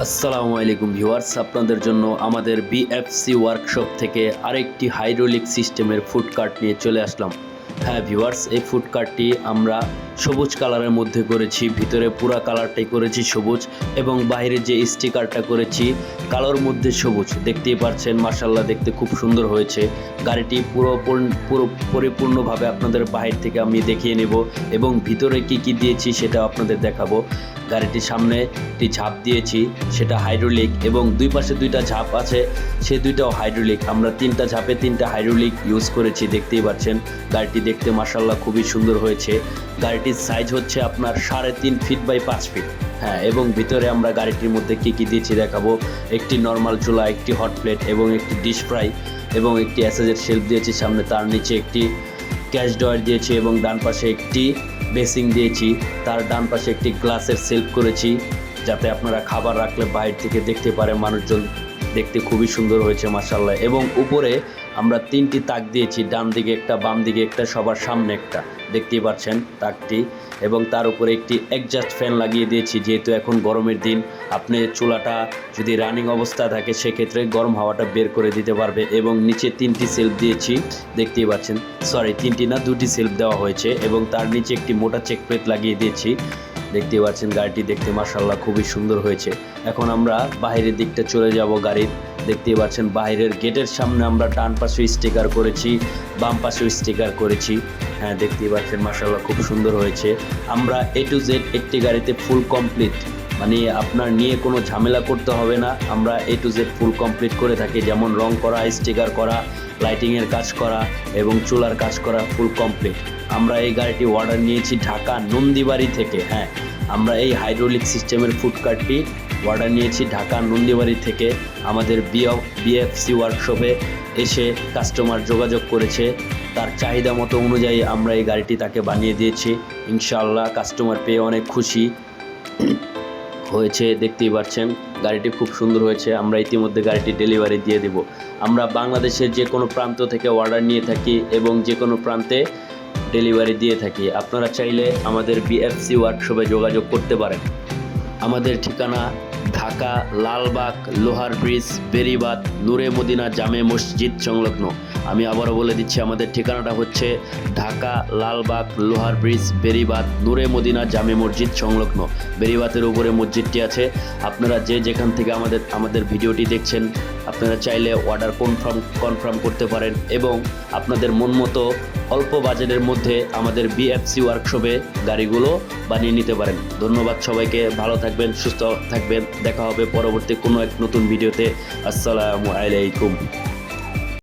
আসসালামু আলাইকুম ভিউয়ার্স, আপনাদের জন্য আমাদের বিএফসি ওয়ার্কশপ থেকে আরেকটি হাইড্রোলিক সিস্টেমের ফুড কার্ট নিয়ে চলে আসলাম। হ্যাঁ ভিউয়ার্স, এই ফুড কার্টটি আমরা সবুজ কালারের মধ্যে করেছি, ভিতরে পুরা কালারটাই করেছি সবুজ এবং বাইরে যে স্টিকারটা করেছি কালোর মধ্যে সবুজ। দেখতেই পাচ্ছেন মার্শাল্লাহ দেখতে খুব সুন্দর হয়েছে। গাড়িটি পুরো পুরো পরিপূর্ণভাবে আপনাদের বাহির থেকে আমি দেখিয়ে নেব এবং ভিতরে কি কি দিয়েছি সেটা আপনাদের দেখাবো। গাড়িটির সামনে একটি ঝাঁপ দিয়েছি, সেটা হাইড্রোলিক এবং দুই পাশে দুইটা ঝাঁপ আছে, সে দুইটাও হাইড্রোলিক। আমরা তিনটা ঝাঁপে তিনটা হাইড্রোলিক ইউজ করেছি, দেখতেই পাচ্ছেন। গাড়িটি দেখতে মার্শাল্লাহ খুবই সুন্দর হয়েছে। গাড়িটির সাইজ হচ্ছে আপনার সাড়ে তিন ফিট বাই পাঁচ ফিট হ্যাঁ এবং ভিতরে আমরা গাড়িটির মধ্যে কী কী দিয়েছি দেখাবো? একটি নর্মাল চুলা, একটি হট প্লেট এবং একটি ডিশ ফ্রাই এবং একটি অ্যাসেজের শেলফ দিয়েছি, সামনে তার নিচে একটি ক্যাশ ডয়ার দিয়েছি এবং ডান পাশে একটি বেসিং দিয়েছি। তার ডান পাশে একটি গ্লাসের সেলফ করেছি, যাতে আপনারা খাবার রাখলে বাইরে থেকে দেখতে পারে মানুষজন দেখতে খুবই সুন্দর হয়েছে মাসাল্লাহ এবং উপরে আমরা তিনটি তাক দিয়েছি, ডান দিকে একটা, বাম দিকে একটা, সবার সামনে একটা। দেখতেই পাচ্ছেন তাকটি। এবং তার উপরে একটি অ্যাডজাস্ট ফ্যান লাগিয়ে দিয়েছি, যেহেতু এখন গরমের দিন। আপনি চুলাটা যদি রানিং অবস্থা থাকে, সেক্ষেত্রে গরম হাওয়াটা বের করে দিতে পারবে। এবং নিচে তিনটি সেলফ দিয়েছি, দেখতেই পাচ্ছেন। সরি তিনটি না, দুটি সেলফ দেওয়া হয়েছে। এবং তার নিচে একটি মোটা চেক প্লেট লাগিয়ে দিয়েছি। দেখতেই পাচ্ছেন, গাড়িটি দেখতে মার্শাল্লাহ খুবই সুন্দর হয়েছে। এখন আমরা বাইরের দিকটা চলে যাব গাড়ির। দেখতে পাচ্ছেন বাইরের গেটের সামনে আমরা ডান পাশে স্টিকার করেছি, বাম পাশেও স্টিকার করেছি। হ্যাঁ দেখতে পাচ্ছেন মাসাল্লাহ খুব সুন্দর হয়েছে। আমরা এ টু জেড একটি গাড়িতে ফুল কমপ্লিট মানে আপনার নিয়ে কোনো ঝামেলা করতে হবে না। আমরা A to Z full complete করে থাকি। যেমন রং করা, স্টিকার করা লাইটিংয়ের কাজ করা এবং চুলার কাজ করা ফুল কমপ্লিট আমরা এই গাড়িটি অর্ডার নিয়েছি ঢাকা নন্দীবাড়ি থেকে হ্যাঁ। আমরা এই হাইড্রোলিক সিস্টেমের ফুড কার্টটি অর্ডার নিয়েছি ঢাকা নন্দীবাড়ি থেকে। আমাদের বিএফসি ওয়ার্কশপে এসে কাস্টমার যোগাযোগ করেছে। তার চাহিদা মতো অনুযায়ী আমরা এই গাড়িটি তাকে বানিয়ে দিয়েছি। ইনশাআল্লাহ কাস্টমার পেয়ে অনেক খুশি। হয়েছে, দেখতেই পাচ্ছেন গাড়িটি খুব সুন্দর হয়েছে, আমরা ইতিমধ্যে গাড়িটি ডেলিভারি দিয়ে দেব। আমরা বাংলাদেশের যে কোনো প্রান্ত থেকে অর্ডার নিয়ে থাকি এবং যে কোনো প্রান্তে ডেলিভারি দিয়ে থাকি। আপনারা চাইলে আমাদের বিএফসি ওয়ার্কশপে যোগাযোগ করতে পারেন। আমাদের ঠিকানা ঢাকা, লালবাগ, লোহার ব্রিজ, বেরিবাদ, নূরে মদিনা জামে মসজিদ সংলগ্ন। আমি আবারও বলে দিচ্ছি, আমাদের ঠিকানাটা হচ্ছে ঢাকা, লালবাগ, লোহার ব্রিজ, বেরিবাদ, নূরে মদিনা জামে মসজিদ সংলগ্ন। বেরিবাতের উপরে মসজিদটি আছে। আপনারা যে যেখান থেকে আমাদের আমাদের ভিডিওটি দেখছেন, আপনারা চাইলে অর্ডার কনফার্ম কনফার্ম করতে পারেন এবং আপনাদের মন মতো অল্প বাজেটের মধ্যে আমাদের বিএফসি ওয়ার্কশপে গাড়িগুলো বানিয়ে নিতে পারেন। ধন্যবাদ সবাইকে, ভালো থাকবেন, সুস্থ থাকবেন। দেখা হবে পরবর্তী কোনো এক নতুন ভিডিওতে। আসসালামু আলাইকুম।